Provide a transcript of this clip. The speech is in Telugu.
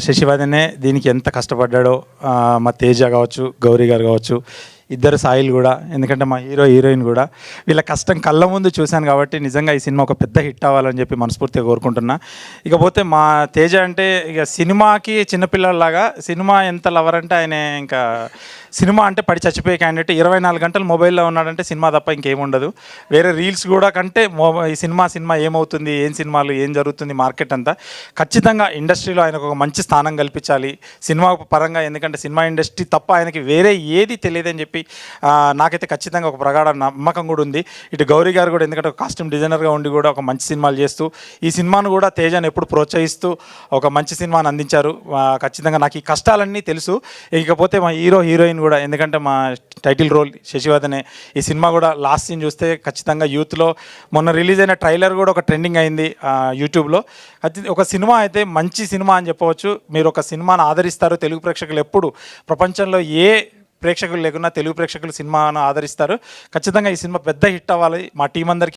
శశివాదనే దీనికి ఎంత కష్టపడ్డాడో మా తేజ కావచ్చు గౌరీ గారు కావచ్చు ఇద్దరు సాయిల్ కూడా ఎందుకంటే మా హీరో హీరోయిన్ కూడా. వీళ్ళ కష్టం కళ్ళ ముందు చూశాను కాబట్టి నిజంగా ఈ సినిమా ఒక పెద్ద హిట్ అవ్వాలని చెప్పి మనస్ఫూర్తిగా కోరుకుంటున్నా. ఇకపోతే మా తేజ అంటే ఇక సినిమాకి చిన్నపిల్లలాగా సినిమా ఎంత లవర్ అంటే ఆయన ఇంకా సినిమా అంటే పడి చచ్చిపోయే క్యాండిడేట్ ఇరవై నాలుగు గంటలు మొబైల్లో ఉన్నాడంటే సినిమా తప్ప ఇంకేముండదు వేరే రీల్స్ కూడా కంటే ఈ సినిమా సినిమా ఏమవుతుంది ఏం సినిమాలు ఏం జరుగుతుంది మార్కెట్ అంతా ఖచ్చితంగా ఇండస్ట్రీలో ఆయనకు ఒక మంచి స్థానం కల్పించాలి. సినిమా పరంగా ఎందుకంటే సినిమా ఇండస్ట్రీ తప్ప ఆయనకి వేరే ఏది తెలియదని చెప్పి చెప్పి నాకైతే ఖచ్చితంగా ఒక ప్రగాఢ నమ్మకం కూడా ఉంది. ఇటు గౌరీ గారు కూడా ఎందుకంటే ఒక కాస్ట్యూమ్ డిజైనర్గా ఉండి కూడా ఒక మంచి సినిమాలు చేస్తూ ఈ సినిమాను కూడా తేజాన్ని ఎప్పుడు ప్రోత్సహిస్తూ ఒక మంచి సినిమాను అందించారు. ఖచ్చితంగా నాకు ఈ కష్టాలన్నీ తెలుసు. ఇకపోతే మా హీరో హీరోయిన్ కూడా ఎందుకంటే మా టైటిల్ రోల్ శశివర్ధనే ఈ సినిమా కూడా లాస్ట్ సీన్ చూస్తే ఖచ్చితంగా యూత్లో మొన్న రిలీజ్ అయిన ట్రైలర్ కూడా ఒక ట్రెండింగ్ అయింది యూట్యూబ్లో. ఒక సినిమా అయితే మంచి సినిమా అని చెప్పవచ్చు. మీరు ఒక సినిమాను ఆదరిస్తారు తెలుగు ప్రేక్షకులు ఎప్పుడు ప్రపంచంలో ఏ ప్రేక్షకులు లేకున్నా తెలుగు ప్రేక్షకులు సినిమాను ఆదరిస్తారు. ఖచ్చితంగా ఈ సినిమా పెద్ద హిట్ అవ్వాలి. మా టీం అందరికీ